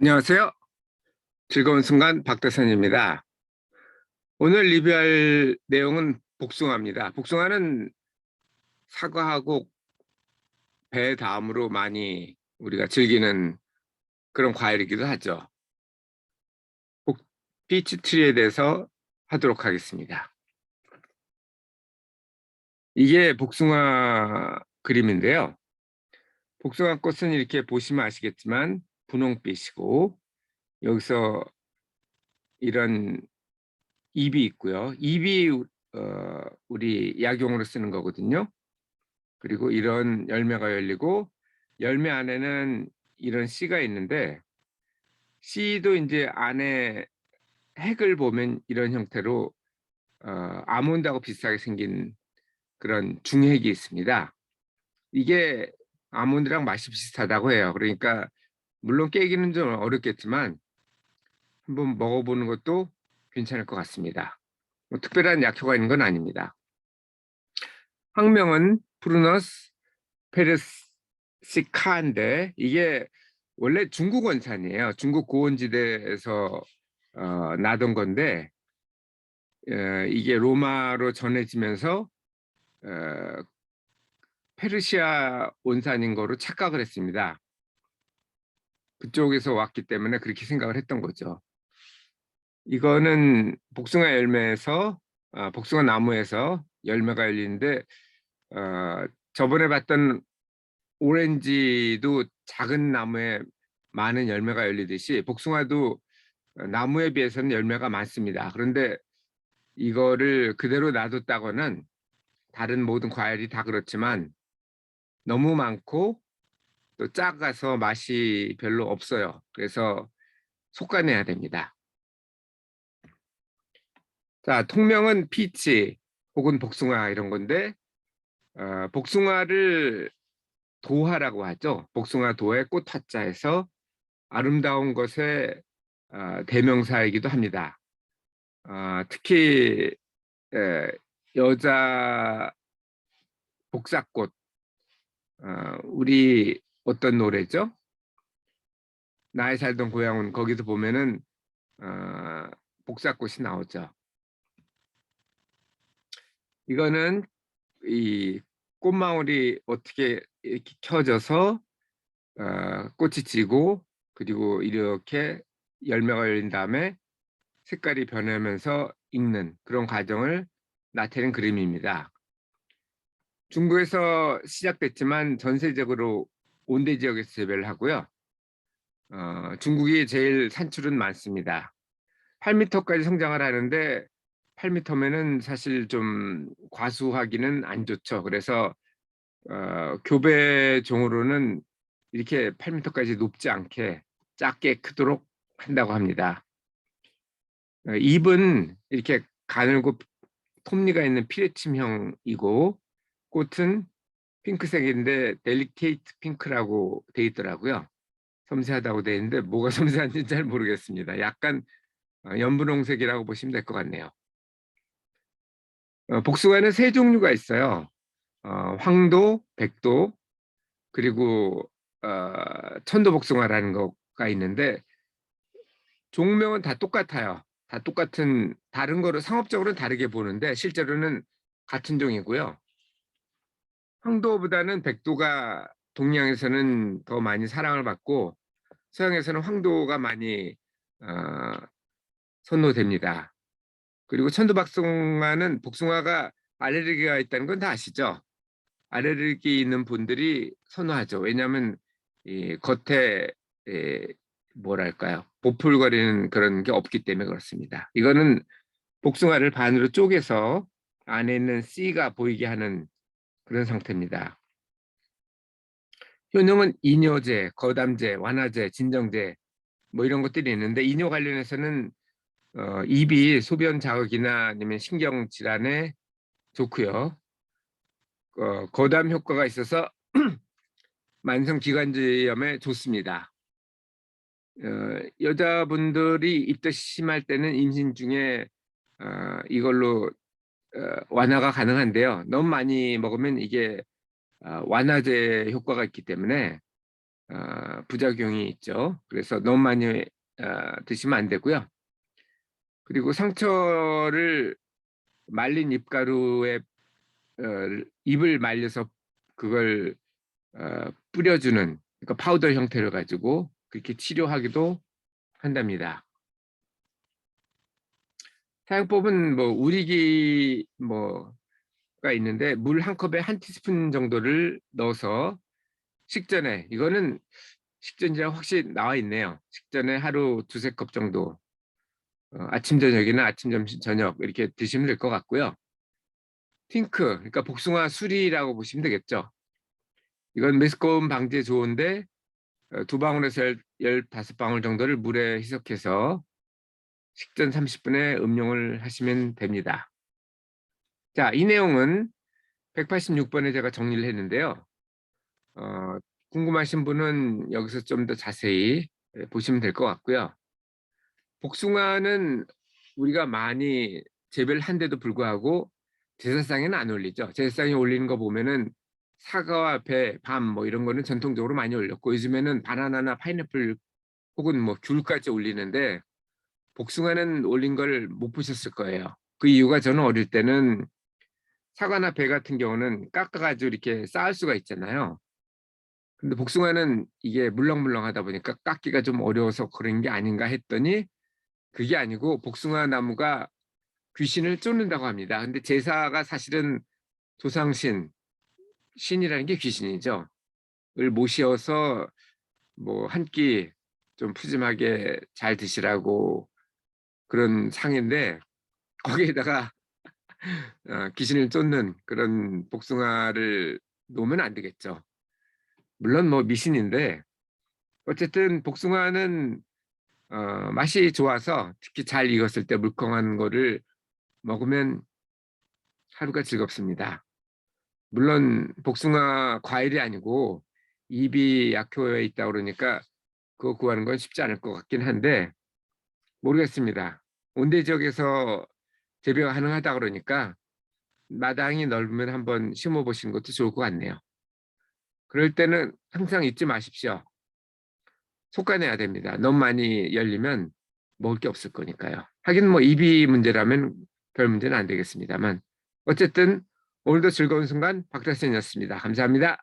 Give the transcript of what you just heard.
안녕하세요. 즐거운 순간 박대선입니다. 오늘 리뷰할 내용은 복숭아입니다. 복숭아는 사과하고 배 다음으로 많이 우리가 즐기는 그런 과일이기도 하죠. 복- 피치트리에 대해서 하도록 하겠습니다. 이게 복숭아 그림인데요. 복숭아 꽃은 이렇게 보시면 아시겠지만 분홍빛이고 여기서 이런 잎이 있고요. 잎이 어, 우리 약용으로 쓰는 거거든요. 그리고 이런 열매가 열리고 열매 안에는 이런 씨가 있는데 씨도 이제 안에 핵을 보면 이런 형태로 어, 아몬드하고 비슷하게 생긴 그런 중핵이 있습니다. 이게 아몬드랑 맛이 비슷하다고 해요. 그러니까 물론 깨기는 좀 어렵겠지만 한번 먹어보는 것도 괜찮을 것 같습니다. 뭐 특별한 약효가 있는 건 아닙니다. 학명은 프루너스 페르시카인데 이게 원래 중국 원산이에요. 중국 고원지대에서 어, 나던 건데 어, 이게 로마로 전해지면서 어, 페르시아 원산인 거로 착각을 했습니다. 그쪽에서 왔기 때문에 그렇게 생각을 했던 거죠. 이거는 복숭아 열매에서 아, 복숭아 나무에서 열매가 열리는데 어, 저번에 봤던 오렌지도 작은 나무에 많은 열매가 열리듯이 복숭아도 나무에 비해서는 열매가 많습니다. 그런데 이거를 그대로 놔뒀다고는 다른 모든 과일이 다 그렇지만 너무 많고 또 작아서 맛이 별로 없어요. 그래서 솎아내야 됩니다. 자, 통명은 피치 혹은 복숭아 이런 건데 어, 복숭아를 도화라고 하죠. 복숭아 도의 꽃 화자에서 아름다운 것의 어, 대명사이기도 합니다. 어, 특히 에, 여자 복사꽃 어, 우리 어떤 노래죠? 나의 살던 고향은 거기서 보면은 어, 복사꽃이 나오죠. 이거는 이 꽃망울이 어떻게 이렇게 켜져서 어, 꽃이 지고 그리고 이렇게 열매가 열린 다음에 색깔이 변하면서 익는 그런 과정을 나타낸 그림입니다. 중국에서 시작됐지만 전 세계적으로 온대 지역에서 재배를 하고요. 어, 중국이 제일 산출은 많습니다. 8m까지 성장을 하는데 8m면은 사실 좀 과수하기는 안 좋죠. 그래서 어, 교배종으로는 이렇게 8m까지 높지 않게 작게 크도록 한다고 합니다. 어, 잎은 이렇게 가늘고 톱니가 있는 피레침형이고 꽃은 핑크색인데 델리케이트 핑크라고 돼 있더라고요. 섬세하다고 돼 있는데 뭐가 섬세한지 잘 모르겠습니다. 약간 어, 연분홍색이라고 보시면 될 것 같네요. 어, 복숭아는 세 종류가 있어요. 어, 황도, 백도, 그리고 어, 천도 복숭아라는 거가 있는데 종명은 다 똑같아요. 다 똑같은 다른 거로 상업적으로는 다르게 보는데 실제로는 같은 종이고요. 황도보다는 백도가 동양에서는 더 많이 사랑을 받고 서양에서는 황도가 많이 어, 선호됩니다. 그리고 천도박숭아는 복숭아가 알레르기가 있다는 건 다 아시죠? 알레르기 있는 분들이 선호하죠. 왜냐하면 이 겉에 에, 뭐랄까요? 보풀거리는 그런 게 없기 때문에 그렇습니다. 이거는 복숭아를 반으로 쪼개서 안에 있는 씨가 보이게 하는 그런 상태입니다. 효능은 이뇨제, 거담제, 완화제, 진정제 뭐 이런 것들이 있는데 이뇨 관련해서는 어, 입이 소변 자극이나 아니면 신경 질환에 좋고요. 어, 거담 효과가 있어서 만성 기관지염에 좋습니다. 어, 여자분들이 입덧이 심할 때는 임신 중에 어, 이걸로 어, 완화가 가능한데요. 너무 많이 먹으면 이게 어, 완화제 효과가 있기 때문에 어, 부작용이 있죠. 그래서 너무 많이 어, 드시면 안 되고요. 그리고 상처를 말린 잎가루에 어, 잎을 말려서 그걸 어, 뿌려주는 그러니까 파우더 형태를 가지고 그렇게 치료하기도 한답니다. 사용법은 뭐 우리기 뭐가 있는데 물 한 컵에 한 티스푼 정도를 넣어서 식전에 이거는 식전이랑 확실히 나와 있네요. 식전에 하루 두세 컵 정도 어, 아침 저녁이나 아침 점심 저녁 이렇게 드시면 될 것 같고요. 핑크 그러니까 복숭아 술이라고 보시면 되겠죠. 이건 메스꺼움 방지에 좋은데 어, 두 방울에서 열, 열다섯 방울 정도를 물에 희석해서 식전 30분에 음용을 하시면 됩니다. 자, 이 내용은 186번에 제가 정리를 했는데요. 어, 궁금하신 분은 여기서 좀 더 자세히 예, 보시면 될 것 같고요. 복숭아는 우리가 많이 재배를 한데도 불구하고 제사상에는 안 올리죠. 제사상에 올리는 거 보면은 사과와 배, 밤 뭐 이런 거는 전통적으로 많이 올렸고 요즘에는 바나나나 파인애플 혹은 뭐 귤까지 올리는데 복숭아는 올린 걸 못 보셨을 거예요. 그 이유가 저는 어릴 때는 사과나 배 같은 경우는 깎아가지고 이렇게 쌓을 수가 있잖아요. 근데 복숭아는 이게 물렁물렁하다 보니까 깎기가 좀 어려워서 그런 게 아닌가 했더니 그게 아니고 복숭아 나무가 귀신을 쫓는다고 합니다. 근데 제사가 사실은 조상신, 신이라는 게 귀신이죠. 을 모시어서 뭐 한 끼 좀 푸짐하게 잘 드시라고 그런 상인데 거기에다가 어, 귀신을 쫓는 그런 복숭아를 놓으면 안 되겠죠. 물론 뭐 미신인데 어쨌든 복숭아는 어, 맛이 좋아서 특히 잘 익었을 때 물컹한 거를 먹으면 하루가 즐겁습니다. 물론 복숭아 과일이 아니고 입이 약효에 있다 그러니까 그거 구하는 건 쉽지 않을 것 같긴 한데 모르겠습니다. 온대 지역에서 재배가 가능하다 그러니까 마당이 넓으면 한번 심어 보시는 것도 좋을 것 같네요. 그럴 때는 항상 잊지 마십시오. 속아내야 됩니다. 너무 많이 열리면 먹을 게 없을 거니까요. 하긴 뭐 입이 문제라면 별 문제는 안 되겠습니다만 어쨌든 오늘도 즐거운 순간 박달선이었습니다. 감사합니다.